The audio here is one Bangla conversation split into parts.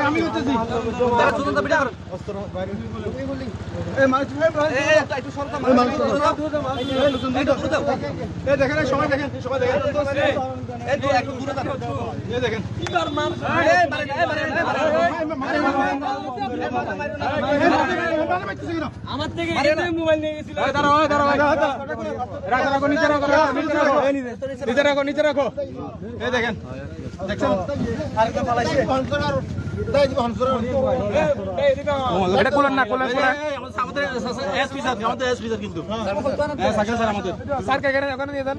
আমি করতেছি দেখেন সময় দেখেন সময় দেখেন। দেখেন। আমার থেকে মোবাইল নিয়ে গেছিল। দাঁড়াও দাঁড়াও রাখো রাখো নিচে রাখো নিচে রাখো। নিচে রাখো নিচে রাখো। এই দেখেন দেখছেন? আরেকটা পালাইছে এটা কোলেন না কোলেন কোলেন আমাদের এসপি স্যার আমাদের এসপি স্যার কিন্তু। হ্যাঁ। স্যার কে ওখানে দিয়ে দেন?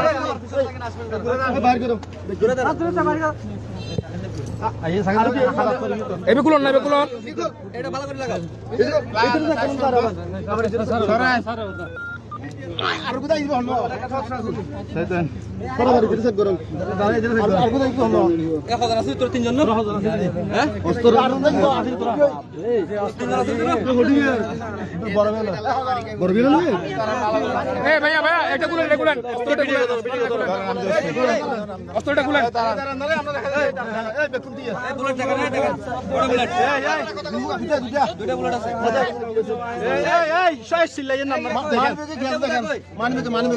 দে দেখুন না আর একটা সহযোগিতা করো কেউ ইয়ে না করছ। আর করো ব্যাক করে একবার বাড়ি বাড়ি এই ফামলি করে বাড়ি দিতে এই দাঁড়া ফামলি করে বাড়ি করো এখন এই এই এই এই সব বাড়ি করো এবে কুলন না এবে কুলন এটা ভালো করে লাগাও এক হাজার আছে তোর তিনজন না? হ্যাঁ? এ ভাইয়া ভাইয়া এটা কুলেন এটা কুলেন অস্ত্রটা কুলেন অস্ত্রটা কুলেন এই বুলেট দেখেন, এই দেখেন। বড় বুলেট। দুইটা বুলেট আছে। এই এই এই শেষ সিলাইয়ের নাম্বার এই বলে দেখেন মানবে তো মানবে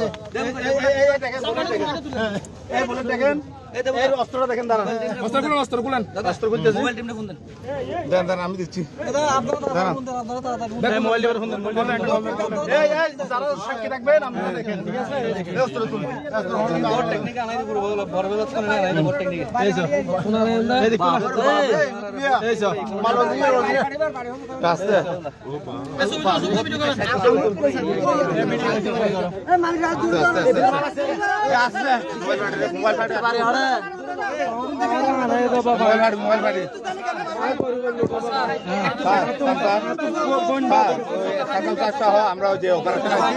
এই দেখুন। এই অস্ত্রটা দেখেন দাঁড়ান অস্ত্র কুলেন অস্ত্র কুলেন অস্ত্র কুলতেছি মোবাইল টিমটা ফোন দেন। এই মোবাইল দিয়ে ফোন দেন এই এই যারা সাক্ষী রাখবেন আপনারা দেখেন ঠিক আছে এই অস্ত্র তুলুন বড় টেকনিক আনাই দিব, বড় বড় বড় বড় ফোন আনাই বড় টেকনিক। এই যে এই দেখুন এই যে রাস্তা এই ছবি দাও, ভিডিও করো। মোবাইল পাঠতে পারে হ্যাঁ আমরা যে অপারেশন আছি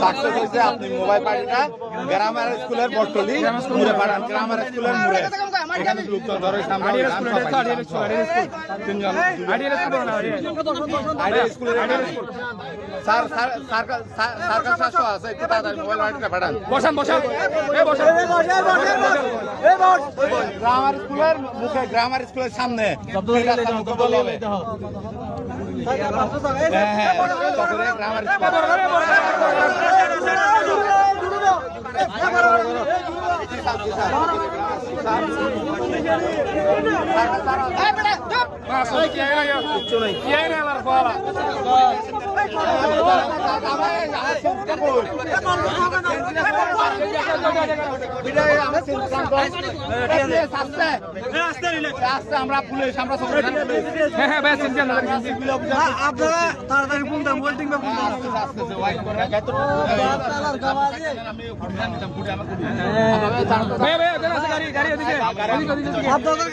সাকসেস হয়েছে আপনি মোবাইল পার্টিটা গ্রামার স্কুলের বটলি মুড়ে পাঠান গ্রামার স্কুলের মুড়ে এখানে ধরে আছে তাড়াতাড়ি মোবাইল পাঠান বসান বসান বসান গ্রামার স্কুলের মুখে গ্রামার স্কুলের সামনে। হ্যাঁ হ্যাঁ গ্রামার স্কুল হ্যাঁ হ্যাঁ আপনারা তাড়াতাড়ি গাড়ি ওদিকে আপনাদের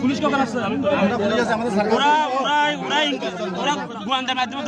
পুলিশ কখন আসছে? ওরা ওরা ওরা ওরা মাধ্যমে